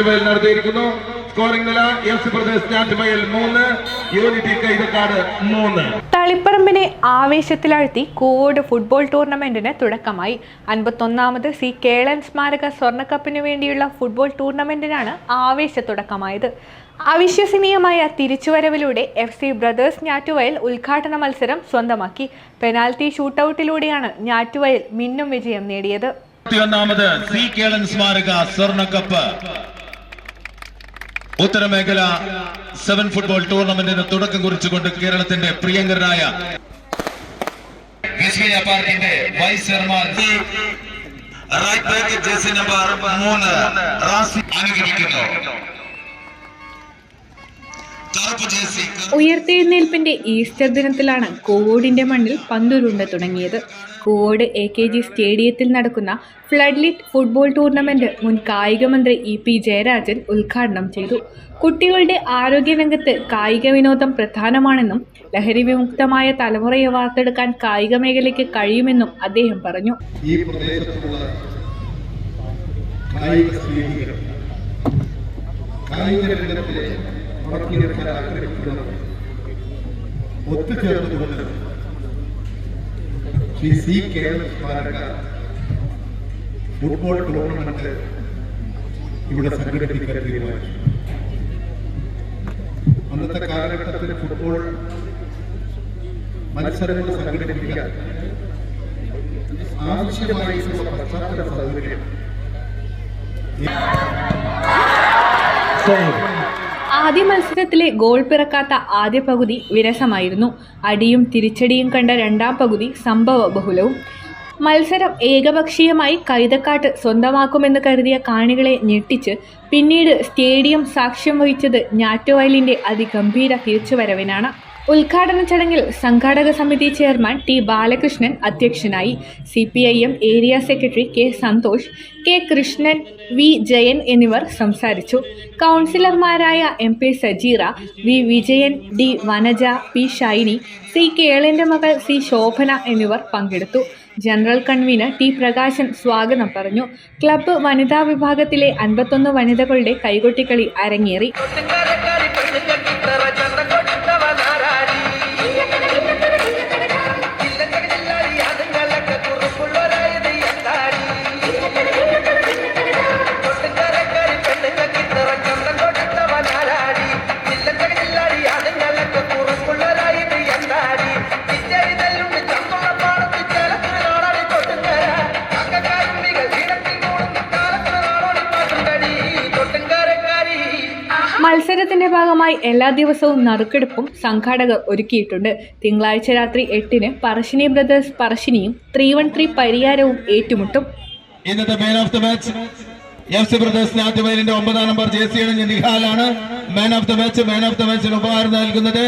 ഞാറ്റുവയൽ നടത്തിയിരിക്കുന്നു. സ്കോറിംഗ് നില F C Pradesh Njattuvayal മൂന്ന് യൂണിറ്റി കൈതക്കാട് മൂന്ന്. തളിപ്പറമ്പിനെ ആവേശത്തിലാഴ്ത്തി കോവിഡ് ഫുട്ബോൾ ടൂർണമെന്റിന് തുടക്കമായി. അൻപത്തൊന്നാമത് സി കേളൻ സ്മാരക സ്വർണക്കപ്പിന് വേണ്ടിയുള്ള ഫുട്ബോൾ ടൂർണമെന്റിനാണ് ആവേശ തുടക്കമായത്. അവിശ്വസനീയമായ തിരിച്ചുവരവിലൂടെ എഫ് സി ബ്രദേഴ്സ് ഞാറ്റുവയൽ ഉദ്ഘാടന മത്സരം സ്വന്തമാക്കി. പെനാൽറ്റി ഷൂട്ടൌട്ടിലൂടെയാണ് ഞാറ്റുവയൽ മിന്നും വിജയം നേടിയത്. സ്മാരക സ്വർണക്കപ്പ് ഉത്തരമേഖല സെവൻ ഫുട്ബോൾ ടൂർണമെന്റിന് തുടക്കം കുറിച്ചുകൊണ്ട് കേരളത്തിന്റെ പ്രിയങ്കരനായ വിസ്മയ പാർക്കിന്റെ vice chairman right back jersey number മൂന്ന്. റാസി ജേഴ്സി ഉയർത്തെഴുന്നേൽപ്പിന്റെ ഈസ്റ്റർ ദിനത്തിലാണ് കോവോഡിന്റെ മണ്ണിൽ പന്തുരുണ്ട് തുടങ്ങിയത്. കോവോഡ് എ കെ ജി സ്റ്റേഡിയത്തിൽ നടക്കുന്ന ഫ്ലഡ്ലിറ്റ് ഫുട്ബോൾ ടൂർണമെന്റ് മുൻ കായിക മന്ത്രി ഇ പി ജയരാജൻ ഉദ്ഘാടനം ചെയ്തു. കുട്ടികളുടെ ആരോഗ്യരംഗത്ത് കായിക വിനോദം പ്രധാനമാണെന്നും ലഹരി വിമുക്തമായ തലമുറയെ വാർത്തെടുക്കാൻ കായിക മേഖലയ്ക്ക് കഴിയുമെന്നും അദ്ദേഹം പറഞ്ഞു. ഈ പ്രദേശത്തുള്ള കായിക സ്നേഹികൾ കായിക രംഗത്തെ ഒത്തുചേർന്നുകൊണ്ട് കേരള ഫുട്ബോൾ ടൂർണമെന്റ് ഇവിടെ സംഘടിപ്പിക്കാൻ തീരുമാനിച്ചു. അന്നത്തെ കാലഘട്ടത്തിൽ ഫുട്ബോൾ മത്സരങ്ങൾ സംഘടിപ്പിക്കാൻ ആവശ്യമായിട്ടുള്ള പശ്ചാത്തല സൗകര്യം ആദ്യ മത്സരത്തിലെ ഗോൾ പിറക്കാത്ത ആദ്യ പകുതി വിരസമായിരുന്നു. അടിയും തിരിച്ചടിയും കണ്ട രണ്ടാം പകുതി സംഭവ ബഹുലവും. മത്സരം ഏകപക്ഷീയമായി കൈതക്കാട്ട് സ്വന്തമാക്കുമെന്ന് കരുതിയ കാണികളെ ഞെട്ടിച്ച് പിന്നീട് സ്റ്റേഡിയം സാക്ഷ്യം വഹിച്ചത് ഞാറ്റുവയലിന്റെ അതിഗംഭീര തിരിച്ചുവരവിനാണ്. ഉദ്ഘാടന ചടങ്ങിൽ സംഘാടക സമിതി ചെയർമാൻ ടി ബാലകൃഷ്ണൻ അധ്യക്ഷനായി. C area secretary K Santhosh K Krishnan V Jayan എന്നിവർ സംസാരിച്ചു. കൗൺസിലർമാരായ M P Sajeera V Vijayan D Vanaja P Shiny C കേളന്റെ മകൾ സി ശോഭന എന്നിവർ പങ്കെടുത്തു. ജനറൽ കൺവീനർ ടി പ്രകാശൻ സ്വാഗതം പറഞ്ഞു. ക്ലബ്ബ് വനിതാ വിഭാഗത്തിലെ അൻപത്തൊന്ന് വനിതകളുടെ കൈകൊട്ടിക്കളി അരങ്ങേറി. മത്സരത്തിന്റെ ഭാഗമായി എല്ലാ ദിവസവും നറുക്കെടുപ്പും സംഘാടകർ ഒരുക്കിയിട്ടുണ്ട്. തിങ്കളാഴ്ച രാത്രി എട്ടിന് പറശ്ശിനി ബ്രദേഴ്സ് പറശ്ശിനിയും ത്രീ വൺ ത്രീ പരിയാരവും ഏറ്റുമുട്ടും. ഇന്നത്തെ എഫ് സി ബ്രദേഴ്സ് ഞാറ്റുവയലിന്റെ ഒമ്പതാം നമ്പർ ജേഴ്സി അണിഞ്ഞ നിഹാലാണ് man of the match man of the മാച്ചിന് ഉപഹാരം നൽകുന്നത്.